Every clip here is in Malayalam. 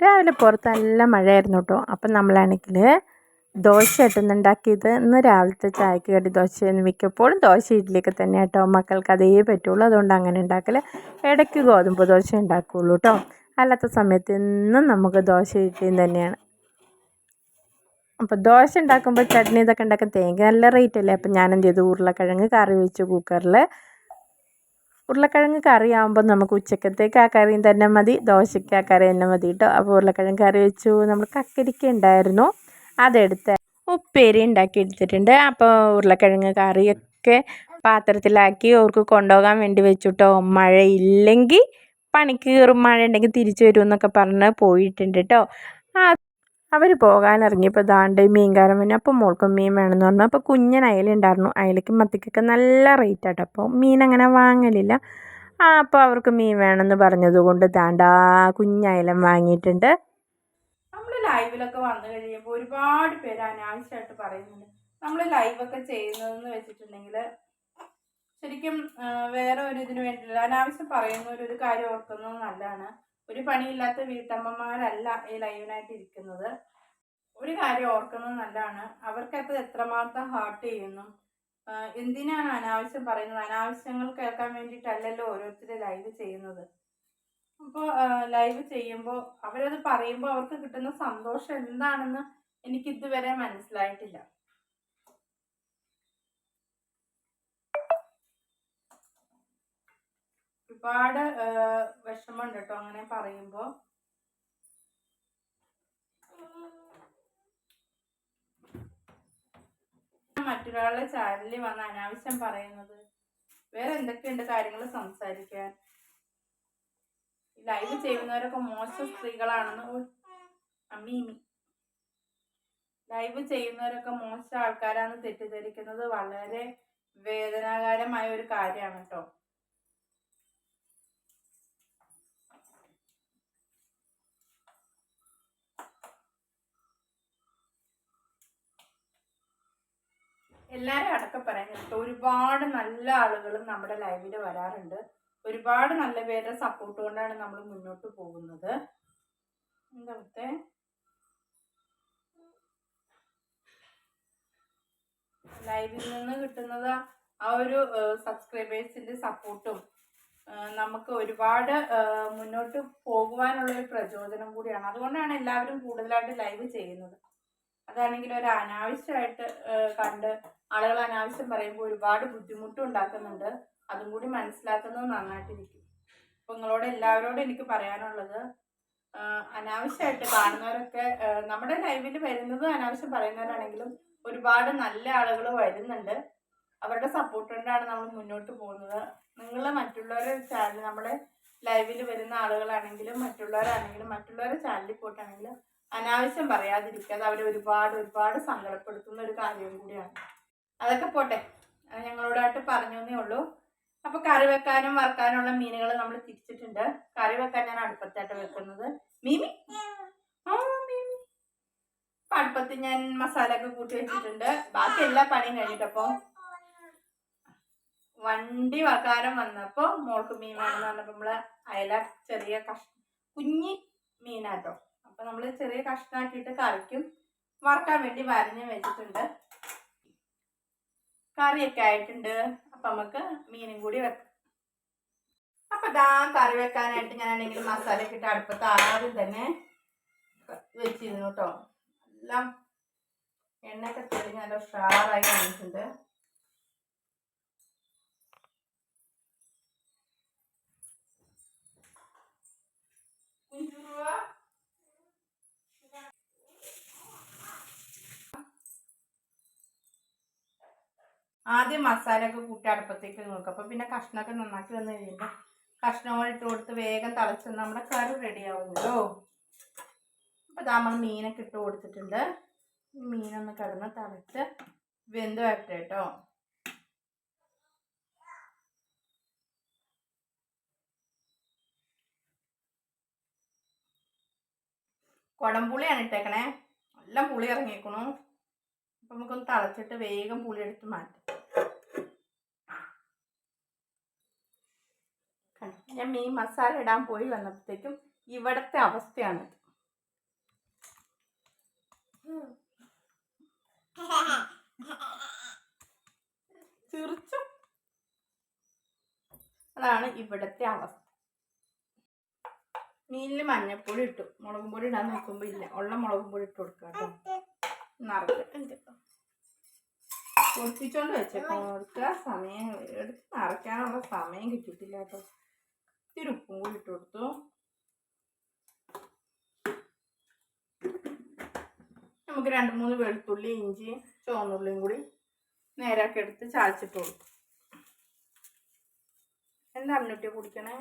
രാവിലെ പുറത്ത് നല്ല മഴയായിരുന്നു കേട്ടോ അപ്പം നമ്മളാണെങ്കിൽ ദോശ ഉണ്ടാക്കിയത് ഇന്ന് രാവിലത്തെ ചായക്ക് കടി ദോശയെന്ന് മിക്കപ്പോഴും ദോശ ഇഡ്ഡലിയൊക്കെ തന്നെ കേട്ടോ മക്കൾക്ക് അതേ പറ്റുള്ളൂ. അതുകൊണ്ട് അങ്ങനെ ഉണ്ടാക്കൽ ഇടയ്ക്ക് ഗോതമ്പ് ദോശ ഉണ്ടാക്കുകയുള്ളൂ കേട്ടോ അല്ലാത്ത സമയത്ത് ഇന്നും നമുക്ക് ദോശ ഇഡ്ഡലിയും തന്നെയാണ്. അപ്പോൾ ദോശ ഉണ്ടാക്കുമ്പോൾ ചട്നി ഇതൊക്കെ ഉണ്ടാക്കാൻ തേങ്ങ നല്ല റേറ്റ് അല്ലേ? അപ്പം ഞാൻ എന്ത് ചെയ്തു? ഉരുളക്കിഴങ്ങ് കറി വെച്ചു കുക്കറിൽ ഉരുളക്കിഴങ്ങ് കറി ആകുമ്പോൾ നമുക്ക് ഉച്ചക്കത്തേക്ക് ആ കറിയും തന്നെ മതി ദോശയ്ക്ക് ആ കറി തന്നെ മതി കേട്ടോ അപ്പോൾ ഉരുളക്കിഴങ്ങ് കറി വെച്ചു നമ്മൾ കക്കരിക്ക ഉണ്ടായിരുന്നു അതെടുത്ത് ഉപ്പേരി ഉണ്ടാക്കി എടുത്തിട്ടുണ്ട്. അപ്പോൾ ഉരുളക്കിഴങ്ങ് കറിയൊക്കെ പാത്രത്തിലാക്കി അവർക്ക് കൊണ്ടുപോകാൻ വേണ്ടി വെച്ചു കേട്ടോ മഴയില്ലെങ്കിൽ പണിക്ക് കയറും മഴ ഉണ്ടെങ്കിൽ തിരിച്ചു വരുമെന്നൊക്കെ പറഞ്ഞ് പോയിട്ടുണ്ട് കേട്ടോ അവർ പോകാനിറങ്ങിയപ്പോൾ ദാണ്ട് മീൻകാരൻ വന്നു. അപ്പോൾ മോൾക്കും മീൻ വേണമെന്ന് പറഞ്ഞു. അപ്പോൾ കുഞ്ഞൻ അയലുണ്ടായിരുന്നു അയലയ്ക്ക് മത്തിക്കൊക്കെ നല്ല റേറ്റ് ആട്ടോ. അപ്പോൾ മീൻ അങ്ങനെ വാങ്ങലില്ല. ആ അപ്പോൾ അവർക്ക് മീൻ വേണമെന്ന് പറഞ്ഞതുകൊണ്ട് ദാണ്ടാ കുഞ്ഞയലം വാങ്ങിയിട്ടുണ്ട്. നമ്മൾ ലൈവിലൊക്കെ വന്നു കഴിയുമ്പോൾ ഒരുപാട് പേര് അനാവശ്യമായിട്ട് പറയുന്നുണ്ട്. നമ്മൾ ലൈവൊക്കെ ചെയ്യുന്നതെന്ന് വെച്ചിട്ടുണ്ടെങ്കിൽ ശരിക്കും വേറെ ഒരു ഇതിന് വേണ്ടിയില്ല അനാവശ്യം പറയുന്ന ഒരു കാര്യം ഓർക്കുന്നത് നല്ലതാണ്. ഒരു പണിയില്ലാത്ത വീട്ടമ്മമാരല്ല ഈ ലൈവിനായിട്ട് ഇരിക്കുന്നത്. ഒരു കാര്യം ഓർക്കുന്നത് നല്ലതാണ്. അവർക്കത് എത്രമാത്രം ഹാർട്ട് ചെയ്യുന്നു. എന്തിനാണ് അനാവശ്യം പറയുന്നത്? അനാവശ്യങ്ങൾ കേൾക്കാൻ വേണ്ടിയിട്ടല്ലല്ലോ ഓരോരുത്തർ ലൈവ് ചെയ്യുന്നത്. അപ്പോൾ ലൈവ് ചെയ്യുമ്പോൾ അവരത് പറയുമ്പോൾ അവർക്ക് കിട്ടുന്ന സന്തോഷം എന്താണെന്ന് എനിക്കിതുവരെ മനസ്സിലായിട്ടില്ല. ഒരുപാട് വിഷമമുണ്ട് കേട്ടോ അങ്ങനെ പറയുമ്പോൾ മറ്റൊരാളുടെ ചാനലിൽ വന്ന് അനാവശ്യം പറയുന്നത്. വേറെ എന്തൊക്കെയുണ്ട് കാര്യങ്ങൾ സംസാരിക്കാൻ? ലൈവ് ചെയ്യുന്നവരൊക്കെ മോശം സ്ത്രീകളാണെന്ന് അമ്മീമി ലൈവ് ചെയ്യുന്നവരൊക്കെ മോശം ആൾക്കാരാണെന്ന് തെറ്റിദ്ധരിക്കുന്നത് വളരെ വേദനാകാരമായ ഒരു കാര്യമാണ് കേട്ടോ. എല്ലാവരും അടക്കം പറയാൻ കേട്ടോ. ഒരുപാട് നല്ല ആളുകളും നമ്മുടെ ലൈവിൽ വരാറുണ്ട്. ഒരുപാട് നല്ല പേരുടെ സപ്പോർട്ട് കൊണ്ടാണ് നമ്മൾ മുന്നോട്ട് പോകുന്നത്. എന്താ ലൈവിൽ നിന്ന് കിട്ടുന്നത് ആ ഒരു സബ്സ്ക്രൈബേഴ്സിന്റെ സപ്പോർട്ടും നമുക്ക് ഒരുപാട് മുന്നോട്ട് പോകുവാനുള്ള ഒരു പ്രചോദനം കൂടിയാണ്. അതുകൊണ്ടാണ് എല്ലാവരും കൂടുതലായിട്ട് ലൈവ് ചെയ്യുന്നത്. അതാണെങ്കിൽ ഒരു അനാവശ്യമായിട്ട് കണ്ട് ആളുകൾ അനാവശ്യം പറയുമ്പോൾ ഒരുപാട് ബുദ്ധിമുട്ട് ഉണ്ടാക്കുന്നുണ്ട്. അതും കൂടി മനസ്സിലാക്കുന്നത് നന്നായിട്ടിരിക്കും. അപ്പോൾ നിങ്ങളോട് എല്ലാവരോടും എനിക്ക് പറയാനുള്ളത് അനാവശ്യമായിട്ട് കാണുന്നവരൊക്കെ നമ്മുടെ ലൈവിൽ വരുന്നത് അനാവശ്യം പറയുന്നവരാണെങ്കിലും ഒരുപാട് നല്ല ആളുകൾ വരുന്നുണ്ട്. അവരുടെ സപ്പോർട്ട് കൊണ്ടാണ് നമ്മൾ മുന്നോട്ട് പോകുന്നത്. നിങ്ങൾ മറ്റുള്ളവരെ ചാനൽ നമ്മുടെ ലൈവിൽ വരുന്ന ആളുകളാണെങ്കിലും മറ്റുള്ളവരാണെങ്കിലും മറ്റുള്ളവരുടെ ചാനലിൽ പോയിട്ടാണെങ്കിലും അനാവശ്യം പറയാതിരിക്കുക. അത് അവരെ ഒരുപാട് ഒരുപാട് സങ്കടപ്പെടുത്തുന്ന ഒരു കാര്യം കൂടിയാണ്. അതൊക്കെ പോട്ടെ. അത് ഞങ്ങളോടായിട്ട് പറഞ്ഞേ ഉള്ളൂ. അപ്പൊ കറി വെക്കാനും വറക്കാനുള്ള മീനുകൾ നമ്മൾ തിരിച്ചിട്ടുണ്ട്. കറി വെക്കാൻ ഞാൻ അടുപ്പത്തായിട്ട് വെക്കുന്നത്. മീമി? മീമി. അപ്പൊ അടുപ്പത്ത് ഞാൻ മസാല ഒക്കെ കൂട്ടി വെച്ചിട്ടുണ്ട്. ബാക്കി എല്ലാ പണിയും കഴിഞ്ഞിട്ടപ്പോ വണ്ടി വകാരം വന്നപ്പോ മോൾക്ക് മീൻ വേണമെന്ന് പറഞ്ഞപ്പോ നമ്മൾ അയല ചെറിയ കഷ കുഞ്ഞി മീനാട്ടോ. അപ്പൊ നമ്മൾ ചെറിയ കഷ്ണാക്കിയിട്ട് കറിക്കും. വറക്കാൻ വേണ്ടി വരഞ്ഞ് വെച്ചിട്ടുണ്ട്. കറിയൊക്കെ ആയിട്ടുണ്ട്. അപ്പൊ നമുക്ക് മീനും കൂടി വെക്കാം. അപ്പൊ ഇതാ കറി വെക്കാനായിട്ട് ഞാനാണെങ്കിൽ ഒക്കെ ഇട്ട് അടുപ്പത്ത് ആദ്യം തന്നെ വെച്ചിരുന്നു കേട്ടോ. എല്ലാം എണ്ണയൊക്കെ തെളിഞ്ഞ് നല്ല ഉഷാറായി വന്നിട്ടുണ്ട്. കുഞ്ചുറുവ ആദ്യം മസാല ഒക്കെ കൂട്ടി അടുപ്പത്തേക്ക് നോക്കും അപ്പം പിന്നെ കഷ്ണമൊക്കെ നന്നാക്കി വന്നു കഴിയുമ്പോൾ കഷ്ണം ഇട്ട് കൊടുത്ത് വേഗം തിളച്ച് നമ്മുടെ കറി റെഡിയാവുമല്ലോ അപ്പോൾ നമ്മൾ മീനൊക്കെ ഇട്ട് കൊടുത്തിട്ടുണ്ട്. മീനൊന്ന് കിടന്ന് തിളച്ച് വെന്ത് വരട്ടെ കേട്ടോ. കുടംപുളിയാണ് ഇട്ടേക്കണേ. നല്ല പുളി ഇറങ്ങിയേക്കണു. അപ്പം നമുക്കൊന്ന് തിളച്ചിട്ട് വേഗം പുളി എടുത്ത് മാറ്റാം. ഞാൻ മീൻ മസാല ഇടാൻ പോയി വന്നപ്പോഴത്തേക്കും ഇവിടത്തെ അവസ്ഥയാണ് ചിറിച്ചു. അതാണ് ഇവിടത്തെ അവസ്ഥ. മീനിൽ മഞ്ഞപ്പൊടി ഇട്ടു. മുളകും പൊടി ഇടാൻ നോക്കുമ്പോൾ ഇല്ല. ഉള്ള മുളകും പൊടി ഇട്ട് കൊടുക്കാം കേട്ടോ. നിറക്കട്ടെ പൊടിപ്പിച്ചോണ്ട് കൊടുക്കുക സമയം എടുത്ത് നിറയ്ക്കാനുള്ള സമയം കിട്ടിയിട്ടില്ല കേട്ടോ. ഉപ്പും കൂടി ഇട്ട് കൊടുത്തു നമുക്ക് രണ്ട് മൂന്ന് വെളുത്തുള്ളി ഇഞ്ചി ചുവന്നുള്ളിയും കൂടി നേരാക്കി എടുത്ത് ചാച്ചിട്ട് കൊടുക്കും എന്താ അമ്മിനുട്ടി കുടിക്കണേ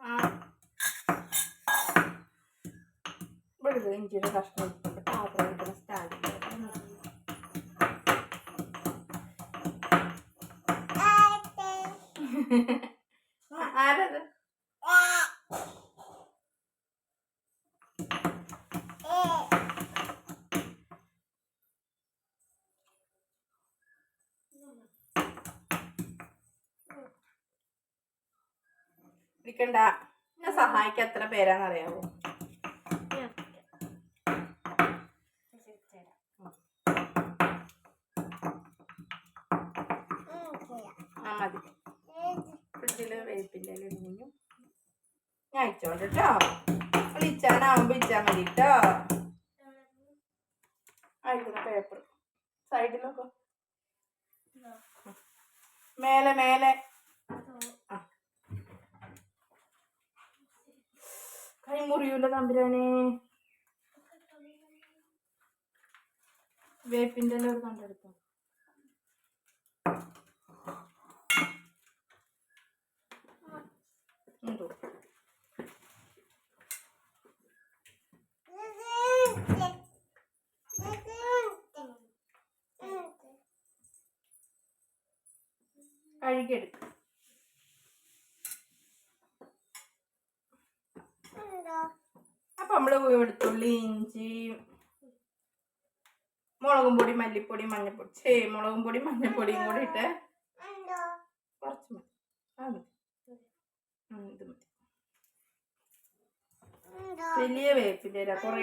ആ ഇവിടെ ഇഞ്ചിയുടെ കഷ്ണം ഇട്ടിട്ട് പാത്രം ഇരിക്കുന്ന സ്റ്റാൻഡ് ആരത് വിളിക്കണ്ട. ഞാൻ സഹായിക്കാൻ എത്ര പേരാന്നറിയാവോ ആ മതി ഫ്രിഡ്ജിൽ വേപ്പിന്റെ ഇടുന്നു ഞാൻ അയച്ചോണ്ട് കേട്ടോ വിളിച്ചാനാവുമ്പോ ഇച്ചാൽ മതി അയക്കുന്ന പേപ്പർ സൈഡിലൊക്കെ മേലെ മേലെ. ആ. കൈ മുറിയൂല തമ്പുരാനെ വേപ്പിന്റെ എല്ലാം കണ്ടെടുത്തോ. കഴുകിയെടുക്കും. അപ്പൊ നമ്മൾ വെളുത്തുള്ളി ഇഞ്ചി മുളകും പൊടി മല്ലിപ്പൊടി മഞ്ഞപ്പൊടി. ചേ മുളകും പൊടി മഞ്ഞപ്പൊടിയും കൂടി ഇട്ട് കുറച്ച് മതി. ആ മതി. ഉം, ഇത് മതി. വലിയ വേപ്പിന്റെ കുറേ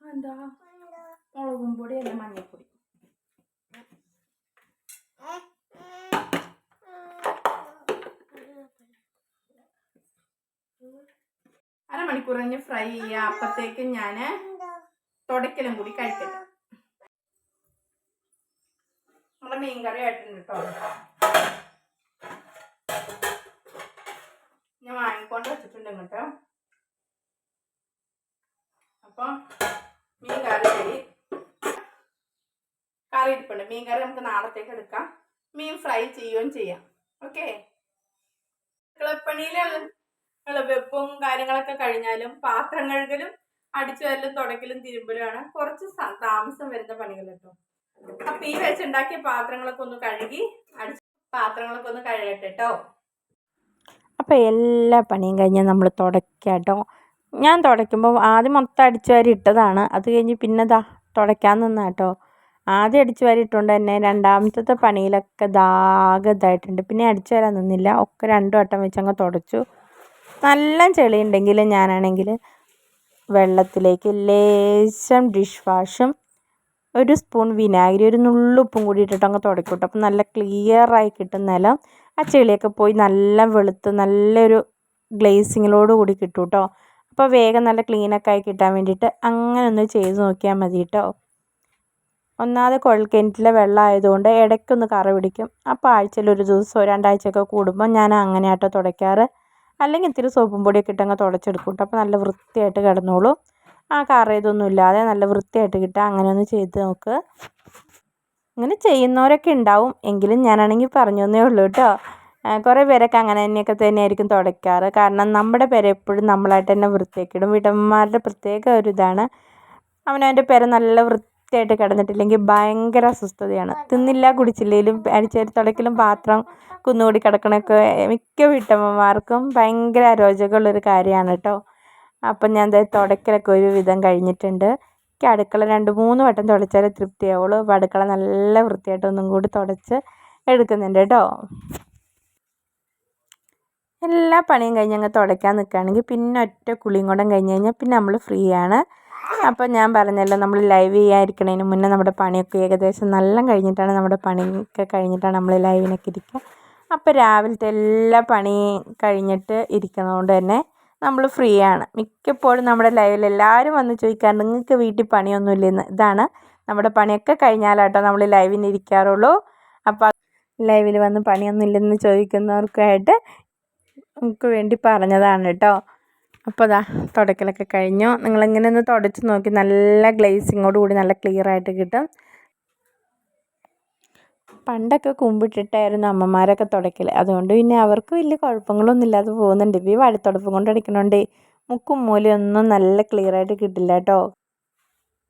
എന്താ മുളകും പൊടി അല്ല മഞ്ഞപ്പൊടി അരമണിക്കൂർ ഫ്രൈ ചെയ്യുക. അപ്പത്തേക്കും ഞാൻ തുടക്കലും കൂടി കഴിക്കട്ടെ നമ്മുടെ മീൻകറി ആയിട്ടുണ്ട് കേട്ടോ ഞാൻ വാങ്ങിക്കൊണ്ട് വെച്ചിട്ടുണ്ട് കേട്ടോ അപ്പം മീൻ കറി കറി ഇരിപ്പുണ്ട്. മീൻ കറി നമുക്ക് നാളത്തേക്ക് എടുക്കാം. മീൻ ഫ്രൈ ചെയ്യുകയും ചെയ്യാം. ഓക്കെ? അടുക്കളപ്പണിയിലുള്ള വെപ്പും കാര്യങ്ങളൊക്കെ കഴിഞ്ഞാലും പാത്രം കഴുകലും അടിച്ചു വരലും തുടക്കലും തിരുമ്പലുമാണ് കുറച്ച് താമസം വരുന്ന പണികൾ കേട്ടോ. അപ്പൊ ഈ വെച്ചുണ്ടാക്കിയ പാത്രങ്ങളൊക്കെ ഒന്ന് കഴുകി അടിച്ച് പാത്രങ്ങളൊക്കെ ഒന്ന് കഴുകട്ടെ കേട്ടോ അപ്പൊ എല്ലാ പണിയും കഴിഞ്ഞ് നമ്മൾ തുടക്കാട്ടോ ഞാൻ തുടയ്ക്കുമ്പോൾ ആദ്യം മൊത്തം അടിച്ചു വാരി ഇട്ടതാണ്. അത് കഴിഞ്ഞ് പിന്നെ ദാ തുടയ്ക്കാൻ നിന്നാട്ടോ ആദ്യം അടിച്ചു വാരി ഇട്ടുകൊണ്ട് തന്നെ രണ്ടാമത്തെ പണിയിലൊക്കെ ദാഗതായിട്ടുണ്ട് പിന്നെ അടിച്ചു വരാൻ നിന്നില്ല. ഒക്കെ രണ്ടു വട്ടം വെച്ച് അങ്ങ് തുടച്ചു. നല്ല ചെളി ഉണ്ടെങ്കിൽ ഞാനാണെങ്കിൽ വെള്ളത്തിലേക്ക് ലേശം ഡിഷ് വാഷും ഒരു സ്പൂൺ വിനാഗിരി ഒരു നുള്ളുപ്പും കൂടി ഇട്ടിട്ട് അങ്ങ് തുടയ്ക്കൂട്ടോ. അപ്പം നല്ല ക്ലിയറായി കിട്ടും നിലം. ആ ചെളിയൊക്കെ പോയി നല്ല വെളുത്ത് നല്ലൊരു ഗ്ലേസിങ്ങിലോട് കൂടി കിട്ടും കേട്ടോ അപ്പോൾ വേഗം നല്ല ക്ലീനൊക്കെ ആയി കിട്ടാൻ വേണ്ടിയിട്ട് അങ്ങനെ ഒന്ന് ചെയ്ത് നോക്കിയാൽ മതി കേട്ടോ ഒന്നാമത് കുഴൽക്കിണറ്റിലെ വെള്ളം ആയതുകൊണ്ട് ഇടയ്ക്കൊന്ന് കറ പിടിക്കും. അപ്പോൾ ആഴ്ചയിൽ ഒരു ദിവസമോ രണ്ടാഴ്ചയൊക്കെ കൂടുമ്പോൾ ഞാൻ അങ്ങനെ ആട്ടോ തുടയ്ക്കാറ്. അല്ലെങ്കിൽ ഇത്തിരി സോപ്പും പൊടിയൊക്കെ ഇട്ടങ്ങ് തുടച്ചെടുക്കും കേട്ടോ. അപ്പോൾ നല്ല വൃത്തിയായിട്ട് കിടന്നോളൂ. ആ കറയതൊന്നും ഇല്ലാതെ നല്ല വൃത്തിയായിട്ട് കിട്ടുക. അങ്ങനെ ഒന്ന് ചെയ്ത് നോക്ക്. ഇങ്ങനെ ചെയ്യുന്നവരൊക്കെ ഉണ്ടാവും. എങ്കിലും ഞാനാണെങ്കിൽ പറഞ്ഞു തന്നേ ഉള്ളൂ കേട്ടോ. കുറേ പേരൊക്കെ അങ്ങനെ തന്നെയൊക്കെ തന്നെയായിരിക്കും തുടയ്ക്കാറ്. കാരണം നമ്മുടെ പേര എപ്പോഴും നമ്മളായിട്ട് തന്നെ വൃത്തിയാക്കിയിടും. വീട്ടമ്മമാരുടെ പ്രത്യേക ഒരു ഇതാണ്. അവനവന്റെ പേര നല്ല വൃത്തിയായിട്ട് കിടന്നിട്ടില്ലെങ്കിൽ ഭയങ്കര അസ്വസ്ഥതയാണ്. തിന്നില്ല കുടിച്ചില്ലെങ്കിലും അടിച്ചേരി തുടയ്ക്കലും പാത്രം കുന്നുകൂടി കിടക്കണൊക്കെ മിക്ക വീട്ടമ്മമാർക്കും ഭയങ്കര അരോചകമുള്ളൊരു കാര്യമാണ് കേട്ടോ. അപ്പം ഞാൻ ദേ തുടയ്ക്കലൊക്കെ ഒരു വിധം കഴിഞ്ഞിട്ടുണ്ട്. എനിക്ക് അടുക്കള രണ്ട് മൂന്ന് വട്ടം തുടച്ചാലേ തൃപ്തിയാവുള്ളൂ. അപ്പോൾ അടുക്കള നല്ല വൃത്തിയായിട്ട് ഒന്നും കൂടി തുടച്ച് എടുക്കുന്നുണ്ട് കേട്ടോ. എല്ലാ പണിയും കഴിഞ്ഞ് അങ്ങ് തുടയ്ക്കാൻ നിൽക്കുകയാണെങ്കിൽ പിന്നെ ഒറ്റ കുളിയും കൂടെ കഴിഞ്ഞ് കഴിഞ്ഞാൽ പിന്നെ നമ്മൾ ഫ്രീ ആണ് അപ്പോൾ ഞാൻ പറഞ്ഞല്ലോ നമ്മൾ ലൈവ് ചെയ്യാതിരിക്കണതിന് മുന്നേ നമ്മുടെ പണിയൊക്കെ ഏകദേശം നല്ല കഴിഞ്ഞിട്ടാണ് നമ്മുടെ പണിയൊക്കെ കഴിഞ്ഞിട്ടാണ് നമ്മൾ ലൈവിനൊക്കെ ഇരിക്കുക അപ്പോൾ രാവിലത്തെ എല്ലാ പണിയും കഴിഞ്ഞിട്ട് ഇരിക്കുന്നതുകൊണ്ട് തന്നെ നമ്മൾ ഫ്രീ ആണ്. മിക്കപ്പോഴും നമ്മുടെ ലൈവിൽ എല്ലാവരും വന്ന് ചോദിക്കാറുണ്ട് നിങ്ങൾക്ക് വീട്ടിൽ പണിയൊന്നുമില്ലെന്ന്? ഇതാണ് നമ്മുടെ പണിയൊക്കെ കഴിഞ്ഞാലാട്ടോ നമ്മൾ ലൈവിന് ഇരിക്കാറുള്ളൂ. അപ്പോൾ ലൈവിൽ വന്ന് പണിയൊന്നുമില്ലെന്ന് ചോദിക്കുന്നവർക്കായിട്ട് നമുക്ക് വേണ്ടി പറഞ്ഞതാണ് കേട്ടോ. അപ്പോൾ അതാ തുടക്കലൊക്കെ കഴിഞ്ഞു. നിങ്ങളിങ്ങനെ ഒന്ന് തുടച്ച് നോക്കി നല്ല ഗ്ലേസിങ്ങോട് കൂടി നല്ല ക്ലിയർ ആയിട്ട് കിട്ടും. പണ്ടൊക്കെ കുമ്പിട്ടിട്ടായിരുന്നു അമ്മമാരൊക്കെ തുടയ്ക്കൽ അതുകൊണ്ട് പിന്നെ അവർക്ക് വലിയ കുഴപ്പങ്ങളൊന്നും ഇല്ലാതെ പോകുന്നുണ്ട്. ഇപ്പോൾ ഈ വഴുത്തുടപ്പ് കൊണ്ട് അടിക്കണോണ്ട് മുക്കും മൂലയൊന്നും നല്ല ക്ലിയർ ആയിട്ട് കിട്ടില്ല കേട്ടോ.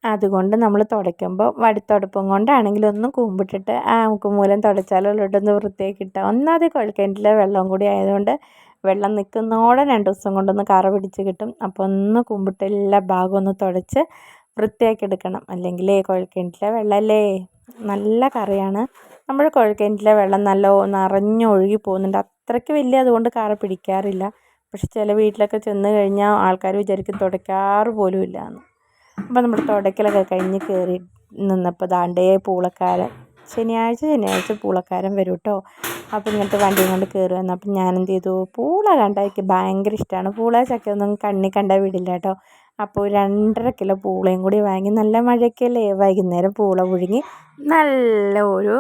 അതുകൊണ്ട് നമ്മൾ തുടയ്ക്കുമ്പോൾ വടിത്തുടപ്പും കൊണ്ടാണെങ്കിലും ഒന്നും കുമ്പിട്ടിട്ട് ആ മുക്കുമൂലം തുടച്ചാലും ഇട്ടൊന്ന് വൃത്തിയാക്കി കിട്ടുക ഒന്നാമത് കുഴക്കേണ്ടില്ല വെള്ളം കൂടി ആയതുകൊണ്ട് വെള്ളം നിൽക്കുന്നോടെ രണ്ട് ദിവസം കൊണ്ടൊന്ന് കറ പിടിച്ച് കിട്ടും. അപ്പോൾ ഒന്ന് കുമ്പിട്ട് എല്ലാ ഭാഗവും ഒന്ന് തുടച്ച് വൃത്തിയാക്കി എടുക്കണം. അല്ലെങ്കിൽ കുഴൽക്കിണറ്റിലെ വെള്ളമല്ലേ? നല്ല കറിയാണ്. നമ്മൾ കുഴൽക്കിണറ്റിലെ വെള്ളം നല്ല നിറഞ്ഞൊഴുകി പോകുന്നുണ്ട്. അത്രയ്ക്ക് വലിയ അതുകൊണ്ട് കറ പിടിക്കാറില്ല. പക്ഷെ ചില വീട്ടിലൊക്കെ ചെന്ന് കഴിഞ്ഞാൽ ആൾക്കാർ വിചാരിക്കും തുടയ്ക്കാറ് പോലും ഇല്ല എന്ന് അപ്പോൾ നമ്മുടെ തുടയ്ക്കലൊക്കെ കഴിഞ്ഞ് കയറി നിന്നപ്പോൾ ദാണ്ടേ പൂളക്കാരൻ ശനിയാഴ്ച ശനിയാഴ്ച പൂളക്കാരൻ വരും കേട്ടോ അപ്പോൾ ഇങ്ങനത്തെ വണ്ടിയും കൊണ്ട് കയറി വന്നു അപ്പം എന്ത് ചെയ്തു പൂള എനിക്ക് ഭയങ്കര ഇഷ്ടമാണ് പൂള ചക്കയൊന്നും കണ്ണി കണ്ടാൽ വിടില്ല കേട്ടോ. അപ്പോൾ രണ്ടര കിലോ പൂളയും കൂടി വാങ്ങി നല്ല മഴയ്ക്കല്ലേ വൈകുന്നേരം പൂള പുഴുങ്ങി നല്ല ഒരു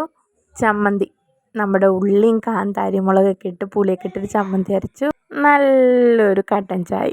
ചമ്മന്തി. നമ്മുടെ ഉള്ളിയും കാന്താരിമുളകൊക്കെ ഇട്ട് പുളിയൊക്കെ ഇട്ടൊരു ചമ്മന്തി അരച്ചു. നല്ലൊരു കട്ടൻ ചായ.